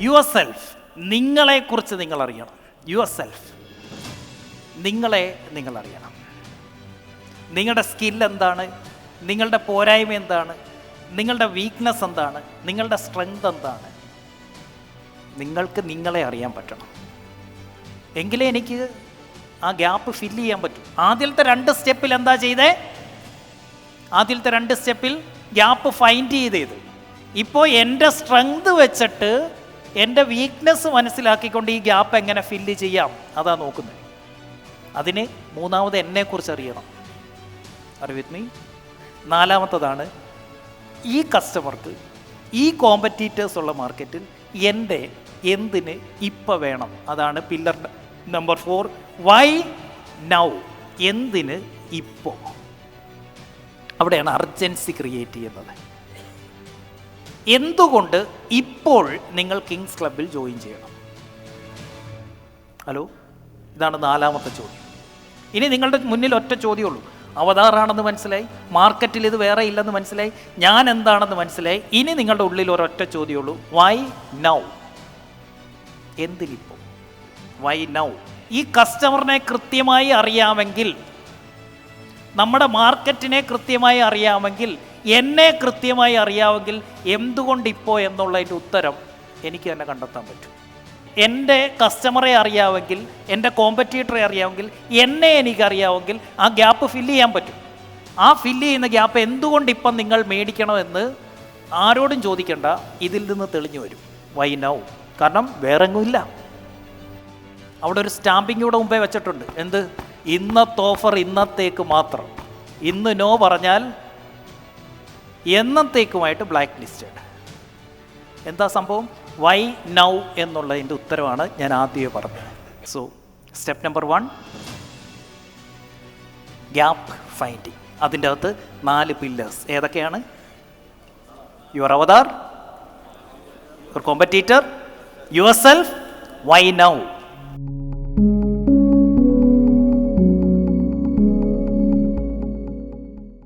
Your self നിങ്ങളെക്കുറിച്ച് നിങ്ങൾ അറിയണം യുവർ സെൽഫ് നിങ്ങളെ നിങ്ങൾ അറിയണം നിങ്ങളുടെ സ്കിൽ എന്താണ്? നിങ്ങളുടെ പോരായ്മ എന്താണ്? നിങ്ങളുടെ വീക്ക്നെസ് എന്താണ്? നിങ്ങളുടെ സ്ട്രെങ്ത് എന്താണ്? നിങ്ങൾക്ക് നിങ്ങളെ അറിയാൻ പറ്റണം. എങ്കിലേ എനിക്ക് ആ ഗ്യാപ്പ് ഫില്ല് ചെയ്യാൻ പറ്റും. ആദ്യത്തെ രണ്ട് സ്റ്റെപ്പിൽ എന്താ ചെയ്തേ? ആദ്യത്തെ രണ്ട് സ്റ്റെപ്പിൽ ഗ്യാപ്പ് ഫൈൻഡ് ചെയ്തത്. ഇപ്പോൾ എന്റെ സ്ട്രെങ്ത് വെച്ചിട്ട് എന്റെ വീക്ക്നെസ് മനസ്സിലാക്കിക്കൊണ്ട് ഈ ഗ്യാപ്പ് എങ്ങനെ ഫില്ല് ചെയ്യാം? അതാ നോക്കുന്നത് അതിന് മൂന്നാമത് എന്നെക്കുറിച്ച് അറിയണം. അറിവിത് മീ നാലാമത്തതാണ് ഈ കസ്റ്റമർക്ക് ഈ കോമ്പറ്റീറ്റേഴ്സ് ഉള്ള മാർക്കറ്റിൽ എന്റെ എന്തിന് ഇപ്പം വേണം? അതാണ് pillar number four why now എന്തിന് ഇപ്പോൾ അവിടെയാണ് അർജൻസി ക്രിയേറ്റ് ചെയ്യുന്നത്. എന്തുകൊണ്ട് ഇപ്പോൾ നിങ്ങൾ കിങ്സ് ക്ലബിൽ ജോയിൻ ചെയ്യണം? ഹലോ ഇതാണ് നാലാമത്തെ ചോദ്യം. ഇനി നിങ്ങളുടെ മുന്നിൽ ഒറ്റ ചോദ്യമുള്ളൂ. അവതാറാണെന്ന് മനസ്സിലായി? മാർക്കറ്റിൽ ഇത് വേറെ ഇല്ലെന്ന് മനസ്സിലായി? ഞാൻ എന്താണെന്ന് മനസ്സിലായി? ഇനി നിങ്ങളുടെ ഉള്ളിൽ ഒരൊറ്റ ചോദ്യമുള്ളൂ. വൈ നൗ എന്തിനിപ്പോൾ വൈ നൗ ഈ കസ്റ്റമറിനെ കൃത്യമായി അറിയാമെങ്കിൽ നമ്മുടെ മാർക്കറ്റിനെ കൃത്യമായി അറിയാമെങ്കിൽ എന്നെ കൃത്യമായി അറിയാമെങ്കിൽ എന്തുകൊണ്ട് ഇപ്പോൾ എന്നുള്ളതിന്റെ ഉത്തരം എനിക്ക് തന്നെ കണ്ടെത്താൻ പറ്റും. എന്റെ കസ്റ്റമറെ അറിയാമെങ്കിൽ എന്റെ കോമ്പറ്റീറ്ററെ അറിയാമെങ്കിൽ എന്നെ എനിക്കറിയാമെങ്കിൽ ആ ഗ്യാപ്പ് ഫില്ല് ചെയ്യാൻ പറ്റും. ആ ഫില്ല് ചെയ്യുന്ന ഗ്യാപ്പ് എന്തുകൊണ്ട് ഇപ്പം നിങ്ങൾ മേടിക്കണമെന്ന് ആരോടും ചോദിക്കേണ്ട. ഇതിൽ നിന്ന് തെളിഞ്ഞു വരും. വൈ നൗ കാരണം വേറെങ്ങുമില്ല. അവിടെ ഒരു സ്റ്റാമ്പിംഗ് കൂടെ മുമ്പേ വെച്ചിട്ടുണ്ട്. എന്ത്? ഇന്നത്തെ ഓഫർ ഇന്നത്തേക്ക് മാത്രം. ഇന്ന് നോ പറഞ്ഞാൽ എന്നത്തേക്കുമായിട്ട് ബ്ലാക്ക് ലിസ്റ്റഡ് എന്താ സംഭവം? വൈ നൗ എന്നുള്ളതിന്റെ ഉത്തരവാണ് ഞാൻ ആദ്യമേ പറഞ്ഞത്. So step number one gap finding അതിന്റെ അകത്ത് നാല് പില്ലേഴ്സ് ഏതൊക്കെയാണ്? Your avatar your competitor yourself why now